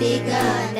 begun.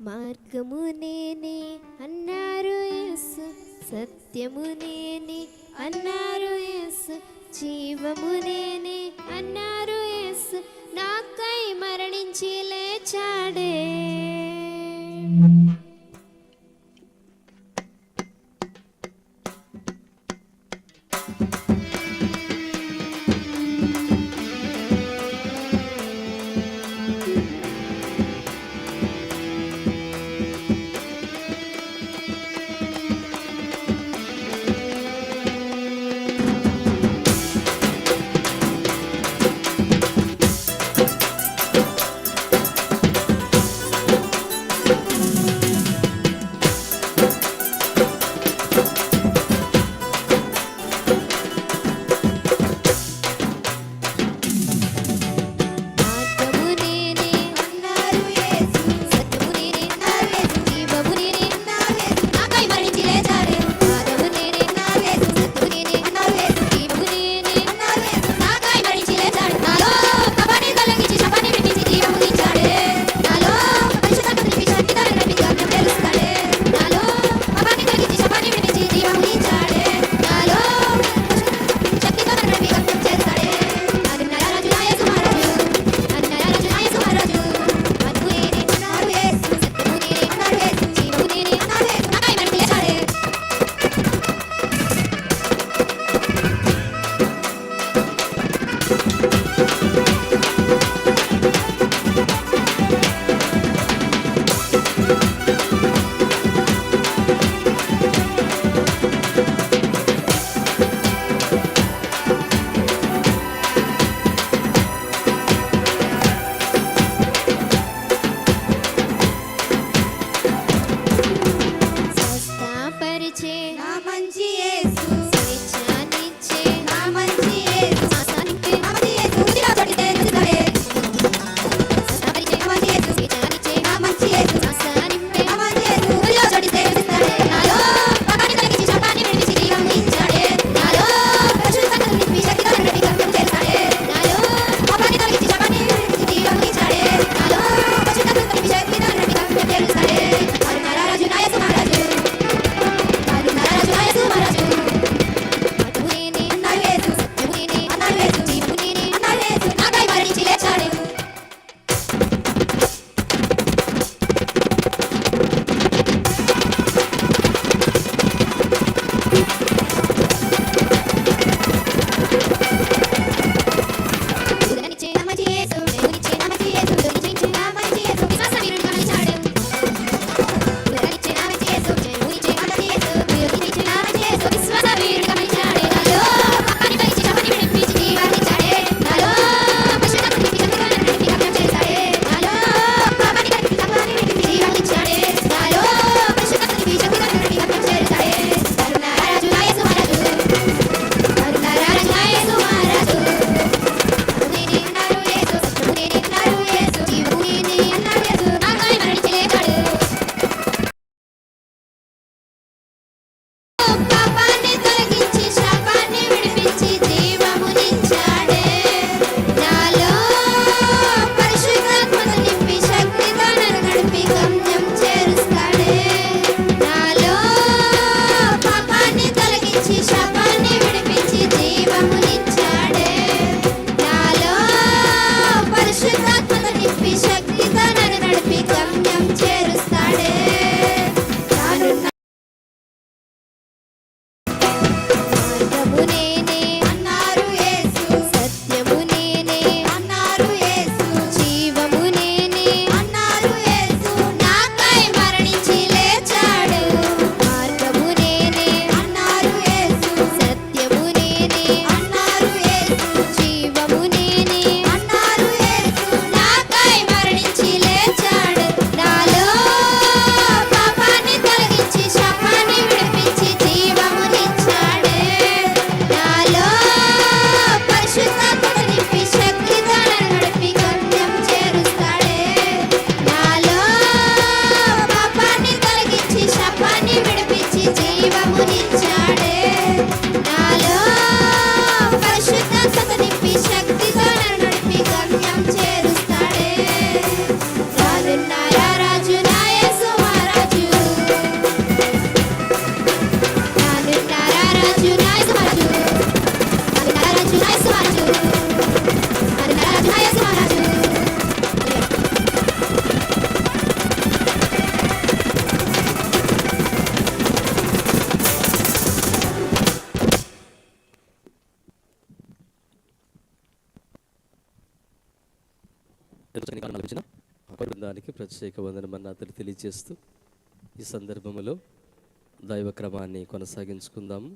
మార్గము నేనే అన్నారు యేసు సత్యము నేనే అన్నారు యేసు. జీవము నేనే అన్నారు ఎస్ నాకై మరణించి లేచాడే. ప్రత్యేక వందనమన్న అతను తెలియజేస్తూ ఈ సందర్భంలో దైవ క్రమాన్ని కొనసాగించుకుందాము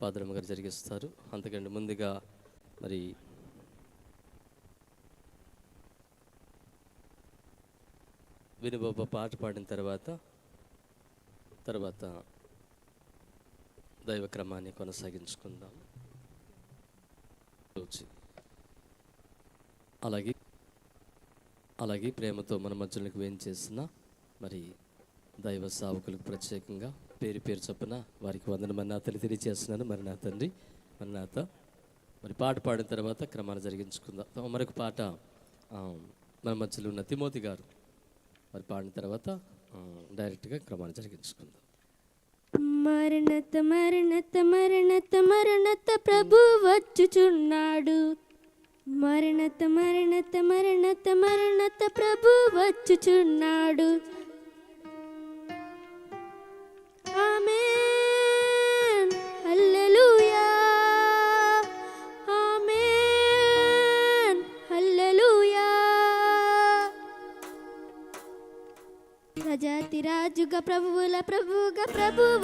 పాదరమ్మ గారు జరిగిస్తారు అంతకంటే ముందుగా మరి వినుబాబా పాట పాడిన తర్వాత తర్వాత దైవ క్రమాన్ని కొనసాగించుకుందాం రోజు. అలాగే అలాగే ప్రేమతో మన మధ్యలోకి వేయించేసిన మరి దైవ సావకులకు ప్రత్యేకంగా పేరు పేరు చొప్పున వారికి వందనమని నా తల్లి తెలియజేస్తున్నాను మరి నా తండ్రి మరి నాత మరి పాట పాడిన తర్వాత క్రమాన్ని జరిగించుకుందాం. మరొక పాట మన మధ్యలో ఉన్న తిమోతి గారు. మరి పాడిన తర్వాత డైరెక్ట్గా క్రమాన్ని జరిగించుకుందాం. మరణత మరణత మరణత మరణత ప్రభు వచ్చుచున్నాడు. మరణత మరణత మరణత మరణత ప్రభు వచ్చుచున్నాడు. ఆమేన్. హల్లెలూయా. ఆమేన్. హల్లెలూయా. ప్రజాతి రాజుగా ప్రభువుల ప్రభువుగా ప్రభు